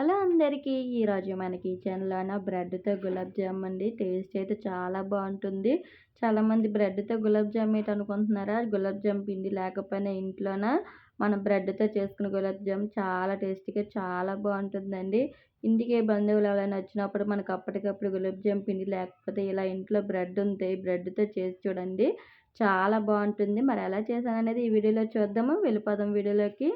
Hello అందరికీ ఈరోజు మన కిచెన్లోన బ్రెడ్తో గులాబ్ జామ్ అండి. టేస్ట్ అయితే చాలా బాగుంటుంది. చాలామంది బ్రెడ్తో గులాబ్ జామ్ ఏంటి అనుకుంటున్నారా? గులాబ్ జామ్ పిండి లేకపోయినా ఇంట్లోన? మన బ్రెడ్తో చేసుకున్న గులాబ్ జామ్ చాలా టేస్టీగా చాలా బాగుంటుందండి. ఇంటికి బంధువులు ఎవరైనా వచ్చినప్పుడు మనకు అప్పటికప్పుడు గులాబ్ జామ్ పిండి లేకపోతే ఇలా ఇంట్లో బ్రెడ్ ఉంటే బ్రెడ్తో చేసి చూడండి. చాలా బాగుంటుంది. మరి ఎలా చేశాను అనేది ఈ వీడియోలో చూద్దాము. వెళ్ళిపోదాం వీడియోలోకి.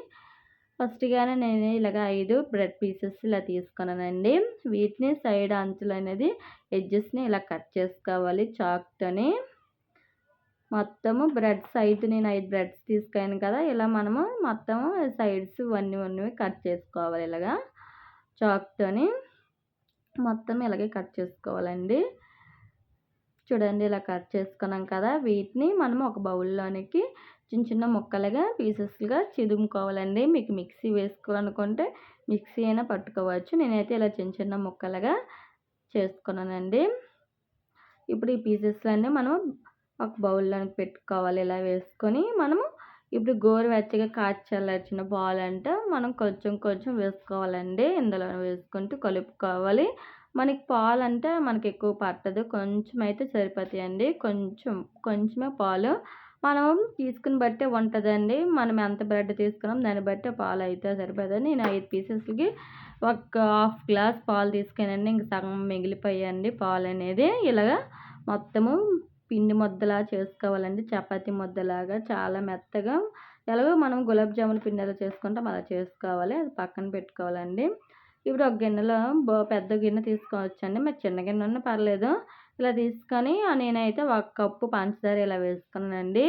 ఫస్ట్గానే నేను ఇలాగ ఐదు బ్రెడ్ పీసెస్ ఇలా తీసుకున్నానండి. వీటిని సైడ్ అంచులు అనేది ఎడ్జెస్ని ఇలా కట్ చేసుకోవాలి. చాక్తోని మొత్తము బ్రెడ్ సైడ్ నేను ఐదు బ్రెడ్స్ తీసుకాను కదా! ఇలా మనము మొత్తము సైడ్స్ వన్ని వన్ని కట్ చేసుకోవాలి ఇలాగా. చాక్తోని మొత్తం ఇలాగే కట్ చేసుకోవాలండి. చూడండి ఇలా కట్ చేసుకున్నాం కదా! వీటిని మనం ఒక బౌల్లోనికి చిన్న చిన్న ముక్కలుగా పీసెస్గా చిదుముకోవాలండి. మీకు మిక్సీ వేసుకోవాలనుకుంటే మిక్సీ అయినా పట్టుకోవచ్చు. నేనైతే ఇలా చిన్న చిన్న ముక్కలుగా చేసుకున్నానండి. ఇప్పుడు ఈ పీసెస్లన్నీ మనం ఒక బౌల్లోకి పెట్టుకోవాలి. ఇలా వేసుకొని మనము ఇప్పుడు గోరువెచ్చగా కాచి పాలు అంటే మనం కొంచెం కొంచెం వేసుకోవాలండి. ఇందులో వేసుకుంటూ కలుపుకోవాలి. మనకి పాలు అంటే మనకి ఎక్కువ పట్టదు. కొంచెం అయితే సరిపోతాయండి. కొంచెం కొంచెమే పాలు మనం తీసుకుని బట్టే ఉంటుందండి. మనం ఎంత బ్రెడ్ తీసుకున్నాం దాన్ని బట్టి పాలు అయితే సరిపోతుంది నేను ఐదు పీసెస్కి ఒక హాఫ్ గ్లాస్ పాలు తీసుకునండి ఇంక సగం మిగిలిపోయాయండి పాలు అనేది ఇలాగా మొత్తము పిండి ముద్దలా చేసుకోవాలండి. చపాతి ముద్దలాగా చాలా మెత్తగా. ఎలాగో మనం గులాబ్ జామున్ పిండి ఎలా చేసుకుంటాం అలా చేసుకోవాలి. అది పక్కన పెట్టుకోవాలండి. ఇప్పుడు ఒక గిన్నెలో పెద్ద గిన్నె తీసుకోవచ్చండి మరి చిన్న గిన్నె ఉన్న పర్లేదు. ఇలా తీసుకొని నేనైతే ఒక కప్పు పంచదార ఇలా వేసుకున్నానండి.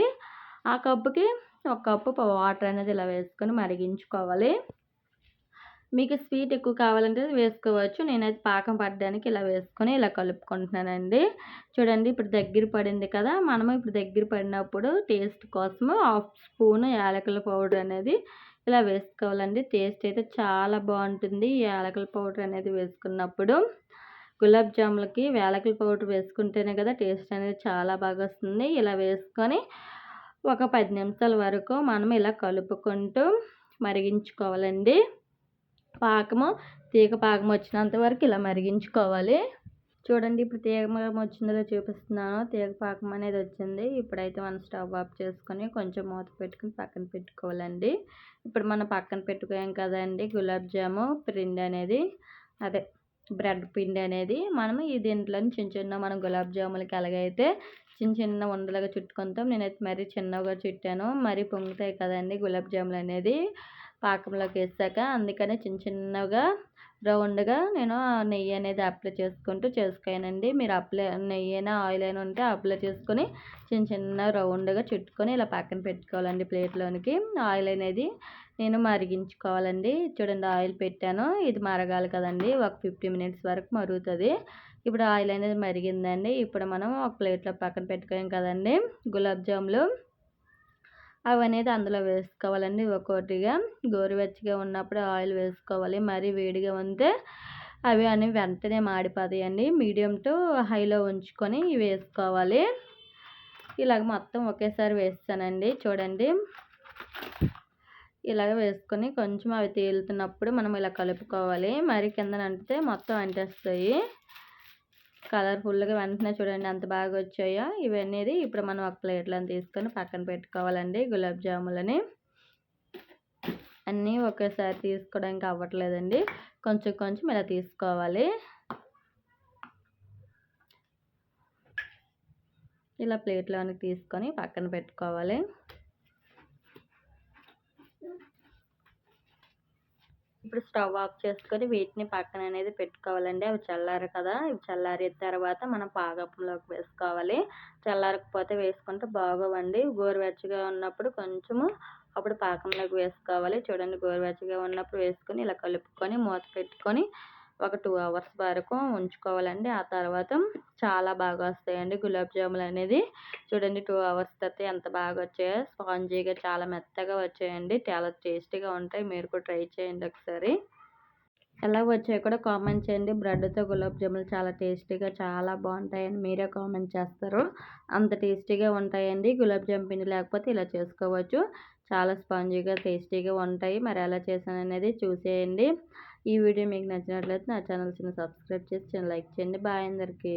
ఆ కప్పుకి ఒక కప్పు వాటర్ అనేది ఇలా వేసుకొని మరిగించుకోవాలి. మీకు స్వీట్ ఎక్కువ కావాలంటే వేసుకోవచ్చు. నేనైతే పాకం పడడానికి ఇలా వేసుకొని ఇలా కలుపుకుంటున్నానండి. చూడండి ఇప్పుడు దగ్గర పడింది కదా! మనము ఇప్పుడు దగ్గర పడినప్పుడు టేస్ట్ కోసము హాఫ్ స్పూన్ యాలకుల పౌడర్ అనేది ఇలా వేసుకోవాలండి. టేస్ట్ అయితే చాలా బాగుంటుంది యాలకుల పౌడర్ అనేది వేసుకున్నప్పుడు. గులాబ్ జాములకి వేలకల పౌడర్ వేసుకుంటేనే కదా టేస్ట్ అనేది చాలా బాగా వస్తుంది. ఇలా వేసుకొని ఒక పది నిమిషాల వరకు మనం ఇలా కలుపుకుంటూ మరిగించుకోవాలండి. పాకము తీగ పాకం వచ్చినంత వరకు ఇలా మరిగించుకోవాలి. చూడండి ఇప్పుడు తీగ పాకం వచ్చిందో చూపిస్తున్నాను. తీగ పాకం అనేది వచ్చింది. ఇప్పుడైతే మనం స్టవ్ ఆఫ్ చేసుకొని కొంచెం మూత పెట్టుకుని పక్కన పెట్టుకోవాలండి. ఇప్పుడు మనం పక్కన పెట్టుకోయాం కదండి గులాబ్ జాము పిండి అనేది. అదే. బ్రెడ్ పిండి అనేది మనం ఈ దీంట్లో చిన్న చిన్న మనం గులాబ్ జాములకి ఎలాగైతే చిన్న చిన్న ఉండలుగా చుట్టుకుంటాం. నేనైతే మరీ చిన్నగా చుట్టాను. మరీ పొంగుతాయి కదండి గులాబ్ జాములు అనేది పాకంలోకి వేసాక. అందుకనే చిన్న చిన్నగా రౌండ్గా నేను నెయ్యి అనేది అప్లై చేసుకుంటూ చేసుకోనండి మీరు అప్లై నెయ్యి అయినా ఆయిల్ అయినా ఉంటే అప్లై చేసుకొని చిన్న చిన్న రౌండ్గా చుట్టుకొని ఇలా పక్కన పెట్టుకోవాలండి ప్లేట్లోనికి. ఆయిల్ అనేది నేను మరిగించుకోవాలండి. చూడండి ఆయిల్ పెట్టాను. ఇది మరగాలి కదండి. ఒక ఫిఫ్టీ మినిట్స్ వరకు మరుగుతుంది. ఇప్పుడు ఆయిల్ అనేది మరిగిందండి. ఇప్పుడు మనం ఒక ప్లేట్లో పక్కన పెట్టుకోం కదండి. గులాబ్ జాములు. అవి అనేది అందులో వేసుకోవాలండి ఒక్కొక్కటిగా గోరువెచ్చగా ఉన్నప్పుడు ఆయిల్ వేసుకోవాలి. మరీ వేడిగా ఉంటే అవి అనేవి వెంటనే మాడిపోతాయండి. మీడియం టు హైలో ఉంచుకొని వేసుకోవాలి. ఇలాగ మొత్తం ఒకేసారి వేస్తానండి. చూడండి. ఇలాగ వేసుకొని కొంచెం అవి తేలుతున్నప్పుడు మనం ఇలా కలుపుకోవాలి. మరి కింద అంటితే మొత్తం అంటేస్తాయి. కలర్ఫుల్గా వెంటనే చూడండి ఎంత బాగా వచ్చాయో. ఇవన్నీ ఇప్పుడు మనం ఒక ప్లేట్లను తీసుకొని పక్కన పెట్టుకోవాలండి గులాబ్ జాములని. అన్నీ ఒకేసారి తీసుకోవడానికి అవ్వట్లేదండి. కొంచెం కొంచెం ఇలా తీసుకోవాలి. ఇలా ప్లేట్లోనికి తీసుకొని పక్కన పెట్టుకోవాలి. ఇప్పుడు స్టవ్ ఆఫ్ చేసుకొని వీటిని పక్కన అనేది పెట్టుకోవాలండి. అవి చల్లారు కదా! ఇవి చల్లారిన తర్వాత మనం పాగపంలోకి వేసుకోవాలి. చల్లారకపోతే వేసుకుంటే బాగోవండి. గోరువెచ్చగా ఉన్నప్పుడు కొంచెము అప్పుడు పాకంలోకి వేసుకోవాలి. చూడండి గోరువెచ్చగా ఉన్నప్పుడు వేసుకొని ఇలా కలుపుకొని మూత పెట్టుకొని ఒక టూ అవర్స్ వరకు ఉంచుకోవాలండి. ఆ తర్వాత చాలా బాగా వస్తాయండి గులాబ్ జాములు అనేది. చూడండి టూ అవర్స్ తర్వాత ఎంత బాగా వచ్చాయో. స్పాంజీగా చాలా మెత్తగా వచ్చాయండి. చాలా టేస్టీగా ఉంటాయి. మీరు కూడా ట్రై చేయండి ఒకసారి. ఎలా వచ్చాయో కూడా కామెంట్ చేయండి. బ్రెడ్తో గులాబ్ జాములు చాలా టేస్టీగా చాలా బాగుంటాయని మీరే కామెంట్ చేస్తారు. అంత టేస్టీగా ఉంటాయండి గులాబ్ జామ్ పిండి. లేకపోతే ఇలా చేసుకోవచ్చు. చాలా స్పాంజీగా టేస్టీగా ఉంటాయి. మరి ఎలా చేశాను అనేది చూసేయండి. ఈ వీడియో మీకు నచ్చినట్లయితే నా ఛానల్ చిన్న సబ్స్క్రైబ్ చేసి చిన్న లైక్ చేయండి. బాయ్ అందరికీ.